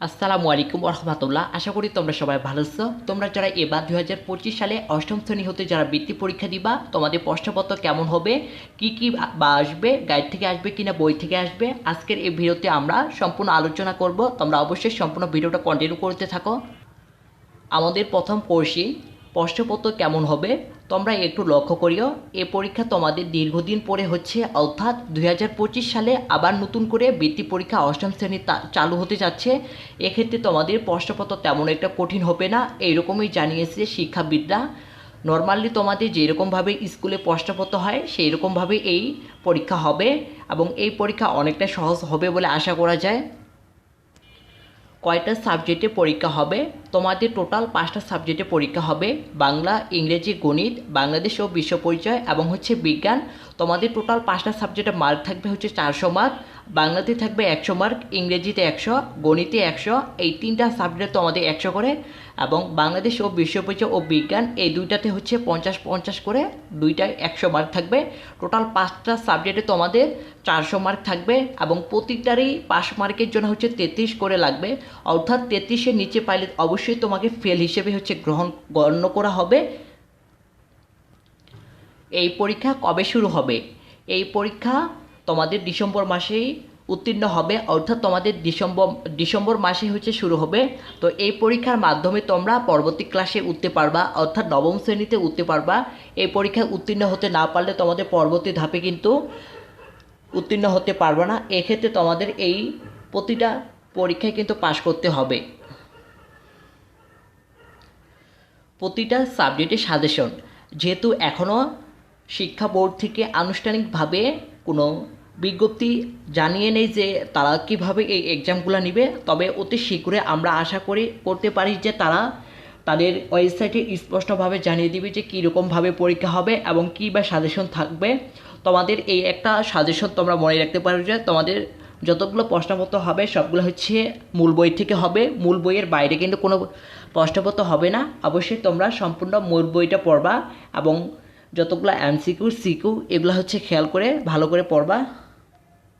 আসসালামু আলাইকুম রহমতুল্লাহ। আশা করি তোমরা সবাই ভালো আছো। তোমরা যারা এবার দু হাজার পঁচিশ সালে অষ্টম শ্রেণি হতে যারা বৃত্তি পরীক্ষা দিবা, তোমাদের প্রশ্নপত্র কেমন হবে? কি কি বা আসবে? গাইড থেকে আসবে কিনা, বই থেকে আসবে? আজকের এই ভিডিওতে আমরা সম্পূর্ণ আলোচনা করব। তোমরা অবশ্যই সম্পূর্ণ ভিডিওটা কন্টিনিউ করতে থাকো। আমাদের প্রথম কোর্সে প্রশ্নপত্র কেমন হবে? তোমরা একটু লক্ষ্য করিও, এ পরীক্ষা তোমাদের দীর্ঘদিন পরে হচ্ছে, অর্থাৎ দু হাজার পঁচিশ সালে আবার নতুন করে বৃত্তি পরীক্ষা অষ্টম শ্রেণি চালু হতে যাচ্ছে। এক্ষেত্রে তোমাদের প্রশ্নপত্র তেমন একটা কঠিন হবে না, এইরকমই জানিয়েছে শিক্ষাবিদরা। নর্মালি তোমাদের যেরকমভাবে স্কুলে প্রশ্নপত্র হয় সেই রকমভাবে এই পরীক্ষা হবে এবং এই পরীক্ষা অনেকটা সহজ হবে বলে আশা করা যায়। কয়টা সাবজেক্টে পরীক্ষা হবে? তোমাদের টোটাল পাঁচটা সাবজেক্টে পরীক্ষা হবে। বাংলা, ইংরেজি, গণিত, বাংলাদেশ ও বিশ্ব পরিচয় এবং হচ্ছে বিজ্ঞান। তোমাদের টোটাল পাঁচটা সাবজেক্টে মার্ক থাকবে হচ্ছে চারশো মার্ক বাংলাতে থাকবে একশো মার্ক ইংরেজিতে একশো, গণিতে একশো, এই তিনটা সাবজেক্টে তোমাদের একশো করে। এবং বাংলাদেশ ও বিশ্ব পরিচয় ও বিজ্ঞান, এই দুইটাতে হচ্ছে পঞ্চাশ পঞ্চাশ করে দুইটায় একশো মার্ক থাকবে। টোটাল পাঁচটা সাবজেক্টে তোমাদের চারশো মার্ক থাকবে এবং প্রতিটারই পাস মার্কের জন্য হচ্ছে তেত্রিশ করে লাগবে। অর্থাৎ তেত্রিশের নিচে পাইলে অবশ্যই তোমাকে ফেল হিসেবে হচ্ছে গ্রহণ, গণ্য করা হবে। এই পরীক্ষা কবে শুরু হবে? এই পরীক্ষা তোমাদের ডিসেম্বর মাসেই উত্তীর্ণ হবে, অর্থাৎ তোমাদের ডিসেম্বর ডিসেম্বর মাসে হচ্ছে শুরু হবে। তো এই পরীক্ষার মাধ্যমে তোমরা পরবর্তী ক্লাসে উঠতে পারবা, অর্থাৎ নবম শ্রেণীতে উঠতে পারবা। এই পরীক্ষায় উত্তীর্ণ হতে না পারলে তোমাদের পরবর্তী ধাপে কিন্তু উত্তীর্ণ হতে পারবে না। এক্ষেত্রে তোমাদের এই প্রতিটা পরীক্ষায় কিন্তু পাশ করতে হবে। প্রতিটা সাবজেক্টের সাজেশন। যেহেতু এখনও শিক্ষা বোর্ড থেকে আনুষ্ঠানিকভাবে কোনো বিজ্ঞপ্তি জানিয়ে নেই যে তারা কীভাবে এই এক্সামগুলো নেবে। তবে অতি শীঘ্রই আমরা আশা করি, করতে পারি যে তারা তাদের ওয়েবসাইটে স্পষ্টভাবে জানিয়ে দিবে যে কীরকমভাবে পরীক্ষা হবে এবং কী বা সাজেশন থাকবে। তোমাদের এই একটা সাজেশন তোমরা মনে রাখতে পারো যে তোমাদের যতগুলো প্রশ্নপত্র হবে, সবগুলো হচ্ছে মূল বই থেকে হবে। মূল বইয়ের বাইরে কিন্তু কোনো প্রশ্নপত্র হবে না। অবশ্যই তোমরা সম্পূর্ণ মূল বইটা পড়বা এবং যতগুলো এমসিকিউ সিকিউ এগুলো হচ্ছে খেয়াল করে ভালো করে পড়বা।